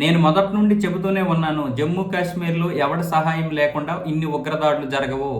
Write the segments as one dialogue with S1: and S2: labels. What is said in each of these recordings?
S1: నేను మొదటి నుండి చెబుతూనే ఉన్నాను జమ్మూ కాశ్మీర్లో ఎవడి సహాయం లేకుండా ఇన్ని ఉగ్రదాడులు జరగవు.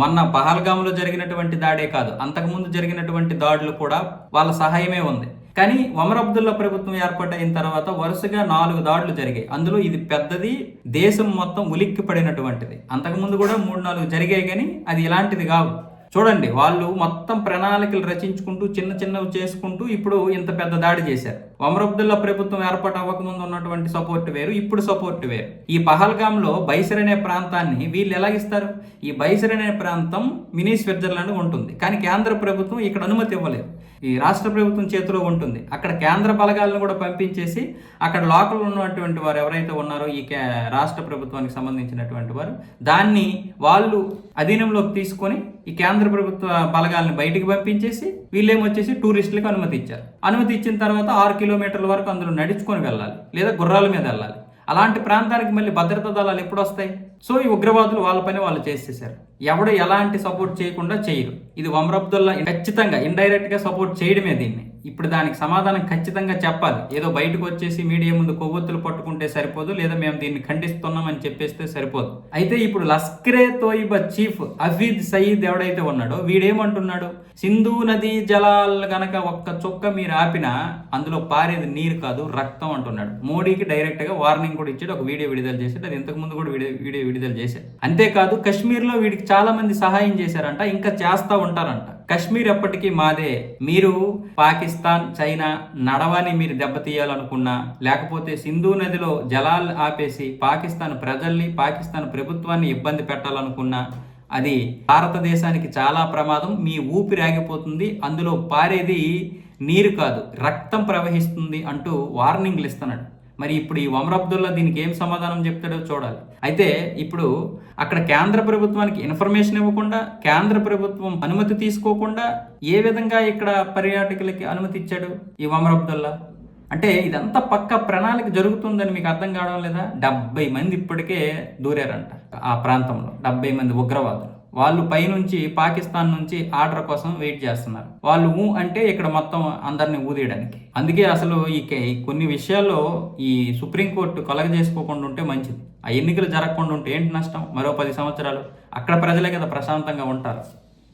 S1: మొన్న పహల్గామ్లో జరిగినటువంటి దాడే కాదు అంతకుముందు జరిగినటువంటి దాడులు కూడా వాళ్ళ సహాయమే ఉంది. కానీ ఒమర్ అబ్దుల్లా ప్రభుత్వం ఏర్పాటైన తర్వాత వరుసగా నాలుగు దాడులు జరిగాయి. అందులో ఇది పెద్దది దేశం మొత్తం ఉలిక్కి పడినటువంటిది అంతకుముందు కూడా మూడు నాలుగు జరిగాయి కానీ అది ఇలాంటిది కావు. చూడండి వాళ్ళు మొత్తం ప్రణాళికలు రచించుకుంటూ చిన్న చిన్నవి చేసుకుంటూ ఇప్పుడు ఇంత పెద్ద దాడి చేశారు. ఒమర్ అబ్దుల్లా ప్రభుత్వం ఏర్పాటు అవ్వకముందు ఉన్నటువంటి సపోర్ట్ వేరు ఇప్పుడు సపోర్ట్ వేరు. ఈ పహల్గామ్లో బైసర్ అనే ప్రాంతాన్ని వీళ్ళు ఎలాగిస్తారు ఈ బైసర్ అనే ప్రాంతం మినీ స్విట్జర్లాండ్ ఉంటుంది కానీ కేంద్ర ప్రభుత్వం ఇక్కడ అనుమతి ఇవ్వలేదు. ఈ రాష్ట్ర ప్రభుత్వం చేతిలో ఉంటుంది. అక్కడ కేంద్ర బలగాలను కూడా పంపించేసి అక్కడ లోకల్ ఉన్నటువంటి వారు ఎవరైతే ఉన్నారో ఈ కే- రాష్ట్ర ప్రభుత్వానికి సంబంధించినటువంటి వారు దాన్ని వాళ్ళు అధీనంలోకి తీసుకొని ఈ కేంద్ర ప్రభుత్వ బలగాలను బయటికి పంపించేసి వీళ్ళేమొచ్చేసి టూరిస్టులకు అనుమతి ఇచ్చారు. అనుమతి ఇచ్చిన తర్వాత ఆరు కిలోమీటర్ల వరకు అందులో నడుచుకొని వెళ్ళాలి లేదా గుర్రాల మీద వెళ్ళాలి. అలాంటి ప్రాంతానికి మళ్ళీ భద్రతా దళాలు ఎప్పుడు వస్తాయి? సో ఈ ఉగ్రవాదులు వాళ్ళ పని వాళ్ళు చేసేసారు ఎవడు ఎలాంటి సపోర్ట్ చేయకుండా చేయరు. ఇది ఒమర్ అబ్దుల్లా ఖచ్చితంగా ఇండైరెక్ట్గా సపోర్ట్ చేయడమే దీన్ని. ఇప్పుడు దానికి సమాధానం ఖచ్చితంగా చెప్పాలి. ఏదో బయటకు వచ్చేసి మీడియా ముందు కొవ్వొత్తులు పట్టుకుంటే సరిపోదు లేదా మేము దీన్ని ఖండిస్తున్నామని చెప్పేస్తే సరిపోదు. అయితే ఇప్పుడు లస్కరే తోయిబా చీఫ్ అఫీద్ సయీద్ ఎవడైతే ఉన్నాడో వీడేమంటున్నాడు? సింధు నదీ జలాలు గనక ఒక్క చుక్క మీరు ఆపినా అందులో పారేది నీరు కాదు రక్తం అంటున్నాడు. మోడీకి డైరెక్ట్గా వార్నింగ్ కూడా ఇచ్చాడు ఒక వీడియో విడుదల చేసాడు అది ఇంతకు ముందు కూడా వీడియో వీడియో విడుదల చేశారు. అంతేకాదు కాశ్మీర్లో వీడికి చాలా మంది సహాయం చేశారంట ఇంకా చేస్తా ఉంటారంట. కశ్మీర్ ఎప్పటికీ మాదే. మీరు పాకిస్తాన్ చైనా నడవని మీరు దెబ్బతీయాలనుకున్నా లేకపోతే సింధు నదిలో జలాలు ఆపేసి పాకిస్తాన్ ప్రజల్ని పాకిస్తాన్ ప్రభుత్వాన్ని ఇబ్బంది పెట్టాలనుకున్నా అది భారతదేశానికి చాలా ప్రమాదం. మీ ఊపిరి ఆగిపోతుంది అందులో పారేది నీరు కాదు రక్తం ప్రవహిస్తుంది అంటూ వార్నింగ్లు ఇస్తున్నాడు మరి ఇప్పుడు ఈ ఒమర్ అబ్దుల్లా దీనికి ఏం సమాధానం చెప్తాడో చూడాలి. అయితే ఇప్పుడు అక్కడ కేంద్ర ప్రభుత్వానికి ఇన్ఫర్మేషన్ ఇవ్వకుండా కేంద్ర ప్రభుత్వం అనుమతి తీసుకోకుండా ఏ విధంగా ఇక్కడ పర్యాటకులకి అనుమతి ఇచ్చాడు ఈ ఒమర్ అబ్దుల్లా? అంటే ఇదంతా పక్క ప్రణాళిక జరుగుతుందని మీకు అర్థం కావడం లేదా? డెబ్బై మంది ఇప్పటికే దూరారంట ఆ ప్రాంతంలో. డెబ్బై మంది ఉగ్రవాదులు. వాళ్ళు పైనుంచి పాకిస్తాన్ నుంచి ఆర్డర్ కోసం వెయిట్ చేస్తున్నారు. వాళ్ళు ఊ అంటే ఇక్కడ మొత్తం అందరిని ఊదేయడానికి. అందుకే అసలు ఈ కే- కొన్ని విషయాల్లో ఈ సుప్రీంకోర్టు కలగ చేసుకోకుండా ఉంటే మంచిది. ఆ ఎన్నికలు జరగకుండా ఉంటే ఏంటి నష్టం? మరో పది సంవత్సరాలు. అక్కడ ప్రజలే కదా ప్రశాంతంగా ఉంటారు.